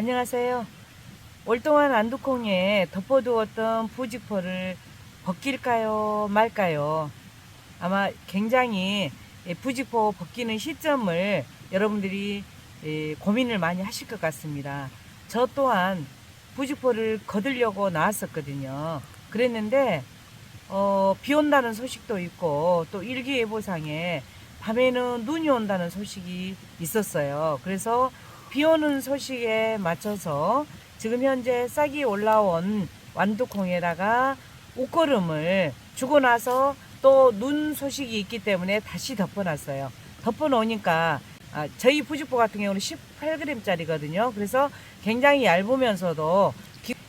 안녕하세요. 올동안 안두콩에 덮어두었던 부직포를 벗길까요, 말까요? 아마 굉장히 예, 부직포 벗기는 시점을 여러분들이 예, 고민을 많이 하실 것 같습니다. 저 또한 부직포를 거두려고 나왔었거든요. 그랬는데 어, 비 온다는 소식도 있고 또 일기예보상에 밤에는 눈이 온다는 소식이 있었어요. 그래서 비 오는 소식에 맞춰서 지금 현재 싹이 올라온 완두콩에다가 옷걸음을 주고 나서 또 눈 소식이 있기 때문에 다시 덮어놨어요. 덮어놓으니까 아, 저희 부직포 같은 경우는 18g짜리거든요. 그래서 굉장히 얇으면서도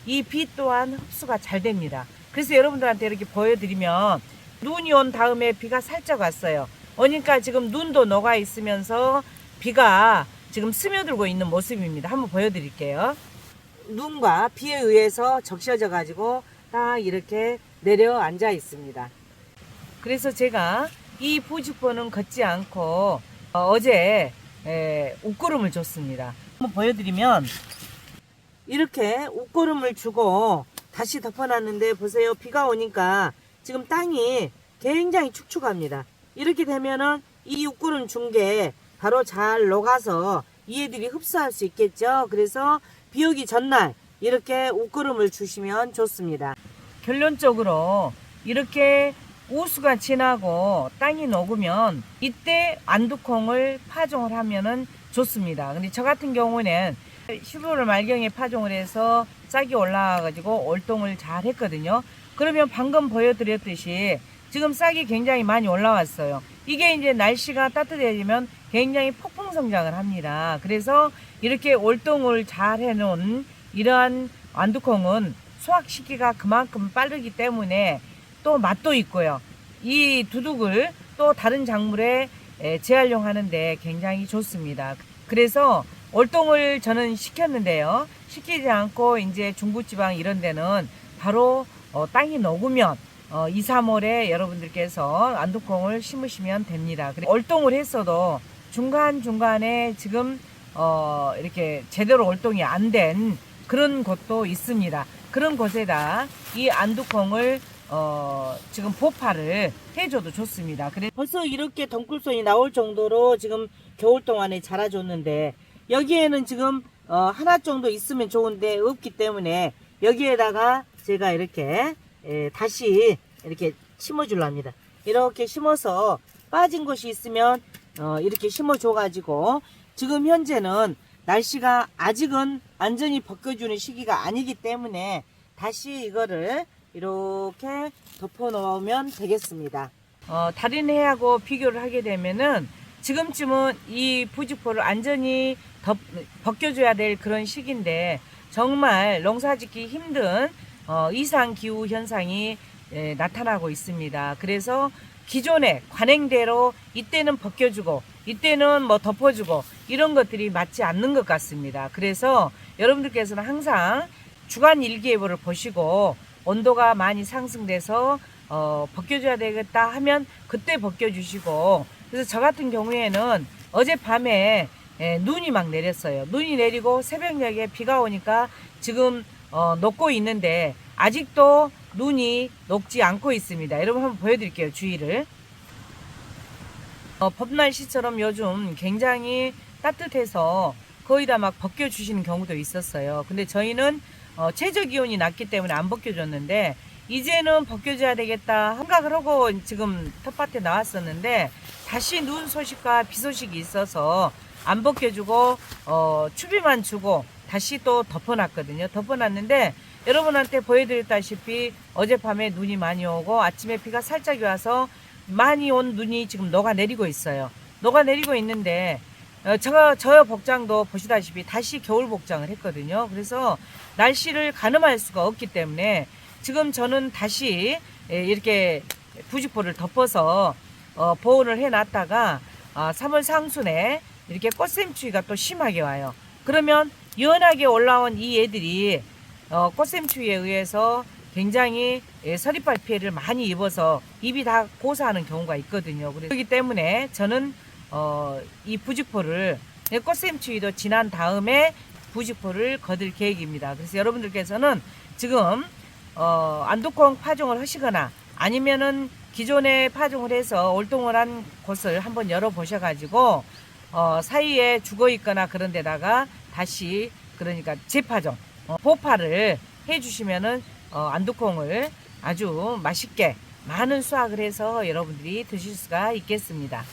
이비 또한 흡수가 잘 됩니다. 그래서 여러분들한테 이렇게 보여드리면 눈이 온 다음에 비가 살짝 왔어요. 오니까 지금 눈도 녹아 있으면서 비가 지금 스며들고 있는 모습입니다. 한번 보여드릴게요. 눈과 비에 의해서 적셔져 가지고 딱 이렇게 내려앉아 있습니다. 그래서 제가 이 부직포는 걷지 않고 어, 제 옷걸음을 줬습니다. 한번 보여드리면 이렇게 옷걸음을 주고 다시 덮어놨는데 보세요. 비가 오니까 지금 땅이 굉장히 축축합니다. 이렇게 되면은 이 옷걸음 준 게 바로 잘 녹아서 이 애들이 흡수할 수 있겠죠. 그래서 비 오기 전날 이렇게 옷걸음을 주시면 좋습니다. 결론적으로 이렇게 우수가 지나고 땅이 녹으면 이때 안두콩을 파종을 하면은 좋습니다. 근데 저 같은 경우는 15월 말경에 파종을 해서 싹이 올라와가지고 올동을 잘 했거든요. 그러면 방금 보여드렸듯이 지금 싹이 굉장히 많이 올라왔어요. 이게 이제 날씨가 따뜻해지면 굉장히 폭풍 성장을 합니다. 그래서 이렇게 올동을 잘 해놓은 이러한 완두콩은 수확 시기가 그만큼 빠르기 때문에 또 맛도 있고요. 이 두둑을 또 다른 작물에 에, 재활용하는데 굉장히 좋습니다. 그래서 올동을 저는 시켰는데요. 시키지 않고 이제 중부지방 이런 데는 바로 어, 땅이 녹으면 어, 2, 3월에 여러분들께서 안두콩을 심으시면 됩니다. 올동을 했어도 중간중간에 지금 어, 이렇게 제대로 올동이 안 된 그런 곳도 있습니다. 그런 곳에다 이 안두콩을 어, 지금 보파를 해줘도 좋습니다. 그래 벌써 이렇게 덩굴손이 나올 정도로 지금 겨울 동안에 자라줬는데 여기에는 지금 어, 하나 정도 있으면 좋은데 없기 때문에 여기에다가 제가 이렇게 에, 다시 이렇게 심어줄랍니다. 이렇게 심어서 빠진 곳이 있으면 어, 이렇게 심어줘 가지고 지금 현재는 날씨가 아직은 완전히 벗겨주는 시기가 아니기 때문에 다시 이거를 이렇게 덮어 놓으면 되겠습니다. 어, 다른 해하고 비교를 하게 되면은 지금쯤은 이 부직포를 완전히 덮, 벗겨줘야 될 그런 시기인데 정말 농사짓기 힘든 어, 이상 기후 현상이 에, 나타나고 있습니다. 그래서 기존의 관행대로 이때는 벗겨주고 이때는 뭐 덮어주고 이런 것들이 맞지 않는 것 같습니다. 그래서 여러분들께서는 항상 주간 일기예보를 보시고 온도가 많이 상승돼서 어, 벗겨줘야 되겠다 하면 그때 벗겨주시고 그래서 저 같은 경우에는 어젯밤에 예, 눈이 막 내렸어요. 눈이 내리고 새벽녘에 비가 오니까 지금 어, 녹고 있는데 아직도 눈이 녹지 않고 있습니다. 여러분 한번 보여드릴게요. 주의를. 어, 봄날씨처럼 요즘 굉장히 따뜻해서 거의 다 막 벗겨주시는 경우도 있었어요. 근데 저희는 어, 최저 기온이 낮기 때문에 안 벗겨줬는데 이제는 벗겨줘야 되겠다 생각을 하고 지금 텃밭에 나왔었는데 다시 눈 소식과 비 소식이 있어서 안 벗겨주고 어, 추비만 주고 다시 또 덮어놨거든요. 덮어놨는데 여러분한테 보여드렸다시피 어젯밤에 눈이 많이 오고 아침에 비가 살짝 와서 많이 온 눈이 지금 녹아내리고 있어요. 녹아내리고 있는데 어, 저, 저 복장도 보시다시피 다시 겨울 복장을 했거든요. 그래서 날씨를 가늠할 수가 없기 때문에 지금 저는 다시 예, 이렇게 부직포를 덮어서 어, 보온을 해놨다가 아, 3월 상순에 이렇게 꽃샘추위가 또 심하게 와요. 그러면 연하게 올라온 이 애들이 어, 꽃샘추위에 의해서 굉장히 예, 서리빨 피해를 많이 입어서 입이 다 고사하는 경우가 있거든요. 그렇기 때문에 저는 어, 이 부직포를 꽃샘추위도 지난 다음에 부직포를 거둘 계획입니다. 그래서 여러분들께서는 지금 어, 안두콩 파종을 하시거나 아니면은 기존에 파종을 해서 올동을 한 곳을 한번 열어보셔가지고 어, 사이에 죽어 있거나 그런 데다가 다시 그러니까 재파종, 어, 보파를 해주시면은 어, 안두콩을 아주 맛있게 많은 수확을 해서 여러분들이 드실 수가 있겠습니다.